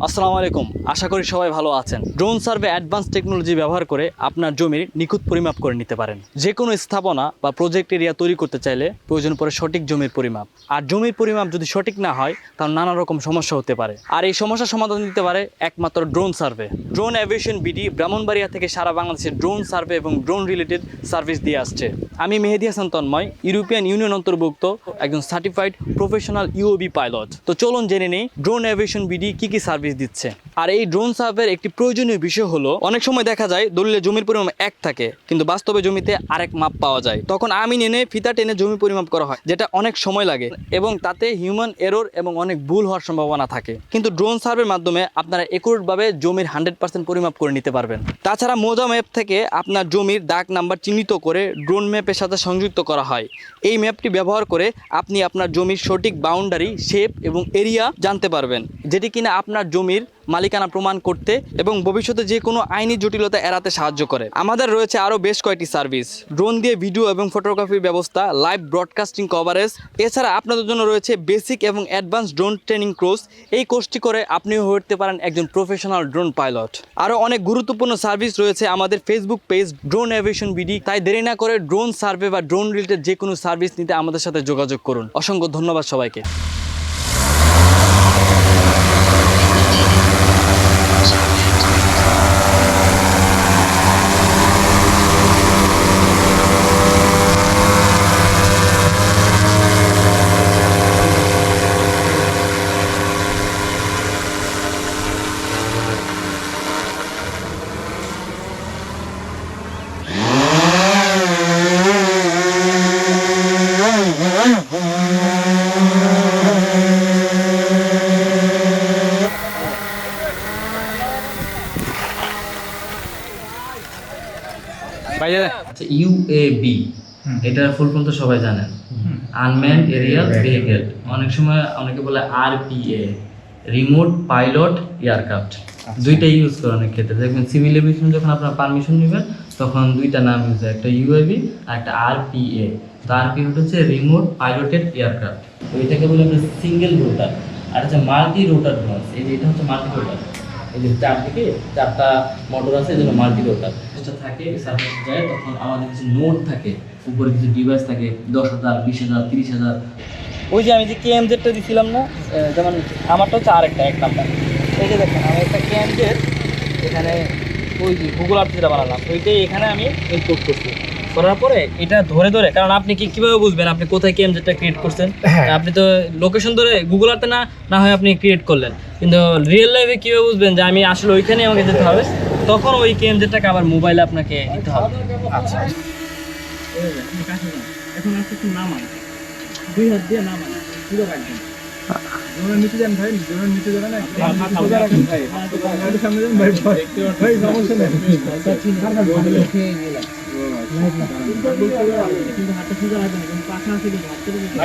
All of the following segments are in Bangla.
আসসালামু আলাইকুম। আশা করি সবাই ভালো আছেন। ড্রোন সার্ভে অ্যাডভান্স টেকনোলজি ব্যবহার করে আপনার জমির নিখুঁত পরিমাপ করে নিতে পারেন। যে কোনো স্থাপনা বা প্রজেক্ট এরিয়া তৈরি করতে চাইলে প্রয়োজন পড়ে সঠিক জমির পরিমাপ। আর জমির পরিমাপ যদি সঠিক না হয়, তাহলে নানা রকম সমস্যা হতে পারে। আর এই সমস্যার সমাধান দিতে পারে একমাত্র drone survey. Drone aviation BD Brahmanbaria থেকে সারা বাংলাদেশে ড্রোন সার্ভে এবং ড্রোন রিলেটেড সার্ভিস দিয়ে আসছে। আমি মেহেদি হাসান তন্ময়, ইউরোপিয়ান ইউনিয়ন অন্তর্ভুক্ত একজন সার্টিফাইড প্রফেশনাল ইউওবি পাইলট। তো চলুন জেনে নেই, ড্রোন অ্যাভিয়েশন বিডি কি কি সার্ভিস দিচ্ছে। আর এই ড্রোন সার্ভের একটি প্রয়োজনীয় বিষয় হলো, অনেক সময় দেখা যায় দলিলে জমির পরিমাণ এক থাকে, কিন্তু বাস্তবে জমিতে আরেক মাপ পাওয়া যায়। তখন আমি এনে ফিতা টেনে জমি পরিমাপ করা হয়, যেটা অনেক সময় লাগে, এবং তাতে হিউম্যান এরর এবং অনেক ভুল হওয়ার সম্ভাবনা থাকে। কিন্তু ড্রোন সার্ভের মাধ্যমে আপনারা একুরেটভাবে জমির হান্ড্রেড পার্সেন্ট পরিমাপ করে নিতে পারবেন। তাছাড়া মোজা ম্যাপ থেকে আপনার জমির দাগ নাম্বার চিহ্নিত করে ড্রোন ম্যাপের সাথে সংযুক্ত করা হয়। এই ম্যাপটি ব্যবহার করে আপনি আপনার জমির সঠিক বাউন্ডারি শেপ এবং এরিয়া জানতে পারবেন, যেটি কিনা আপনার জমির মালিকানা প্রমাণ করতে এবং ভবিষ্যতে যে কোনো আইনি জটিলতা এড়াতে সাহায্য করে। আমাদের রয়েছে আরও বেশ কয়েকটি সার্ভিস। ড্রোন দিয়ে ভিডিও এবং ফটোগ্রাফির ব্যবস্থা, লাইভ ব্রডকাস্টিং কভারেজ। এছাড়া আপনাদের জন্য রয়েছে বেসিক এবং অ্যাডভান্স ড্রোন ট্রেনিং কোর্স। এই কোর্সটি করে আপনিও হয়ে উঠতে পারেন একজন প্রফেশনাল ড্রোন পাইলট। আরও অনেক গুরুত্বপূর্ণ সার্ভিস রয়েছে আমাদের Facebook page drone aviation BD. তাই দেরি না করে ড্রোন সার্ভে বা ড্রোন রিলেটেড যে কোনো সার্ভিস নিতে আমাদের সাথে যোগাযোগ করুন। অসংখ্য ধন্যবাদ সবাইকে। আচ্ছা ইউএবি এটার ফুল ফর্ম তো সবাই জানেন। আনম্যান এরিয়াল ভেহিকেল অনেক সময় অনেকে বলে আরপিএ রিমোট পাইলট এয়ারক্রাফট দুইটা ইউজ করে অনেক ক্ষেত্রে। দেখবেন সিভিল এভিয়েশন যখন আপনার পারমিশন নেবেন তখন দুইটা নাম ইউজ হয়। একটা ইউএবি আর একটা আরপিএ তো আরপিএ হচ্ছে রিমোট পাইলটেড এয়ারক্রাফট তো এটাকে বলে আমরা সিঙ্গেল রোটার আর হচ্ছে মাল্টি রোটার ড্রোন এই যে এটা হচ্ছে মাল্টি রোটার এই যে চারদিকে চারটা মোটর আছে এই জন্য মাল্টি রোটার যেটা থাকে সার্ভিস যায় তখন আমাদের কিছু নোট থাকে উপরে কিছু ডিভাইস থাকে দশ হাজার বিশ হাজার তিরিশ হাজার। ওই যে আমি যে কেএমজেডটা দিছিলাম না যেমন আমারটা হচ্ছে আরেকটা এক নাম্বার। এই যে দেখেন আমি একটা কেএম কেএমজেড এখানে ওই যে গুগল আর্ট যেটা বানালাম ওইটাই এখানে আমি ইনপুট করছি। করার পরে এটা ধরে ধরে কারণ আপনি কি কীভাবে বুঝবেন আপনি কোথায় কেএমজেডটা ক্রিয়েট করছেন? আপনি তো লোকেশন ধরে গুগল আর্টে না না হয় আপনি ক্রিয়েট করলেন। কিন্তু রিয়েল লাইফে কীভাবে বুঝবেন যে আমি আসলে ওইখানে আমাকে যেতে হবে? তখন ওই কেএমজেডটাকে আবার মোবাইলে আপনাকে নিতে হবে। আচ্ছা। এখন দুই হাত দিয়ে না সোজা রাখেন ভাই। সামনে ভাই ভাই। ভাই সমস্যা নেই।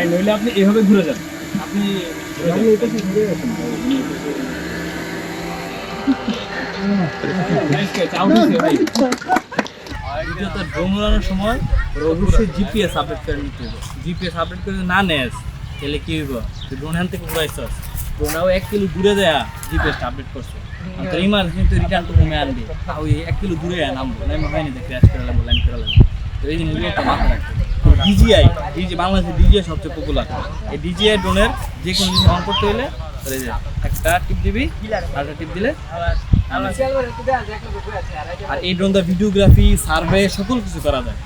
নইলে আপনি এভাবে ঘুরে যান। আপনি দ্বিতীয়ত ড্রোন উড়ানোর সময় অবশ্যই জিপিএস আপডেট করে নিতে হবে। জিপিএস আপডেট করে না নেস, তাহলে কি হইব? ড্রোন হ্যান থেকে উড়াইছস। ড্রোনটাও এক কিলো দূরে দেয়া জিপিএসটা আপডেট করছে। তোর ইমার্জেন্সি রিটার্ন তো কমে আনবি। এক কিলো দূরে নামবো। নামে হয়নি দেখ ক্র্যাশ করে লাগবো লাইন করে লাগবো তো এই জিনিসগুলো একটা মাথায় রাখতে ডিজিআই ডিজি বাংলাদেশের ডিজিআই সবচেয়ে পপুলার এই ডিজিআই ড্রোনের যে কোনো জিনিস অন করতে হলে একটা টিপ দিবি আর টিপ দিলে আর এই ড্রোনটা ভিডিওগ্রাফি সার্ভে সকল কিছু করা যায়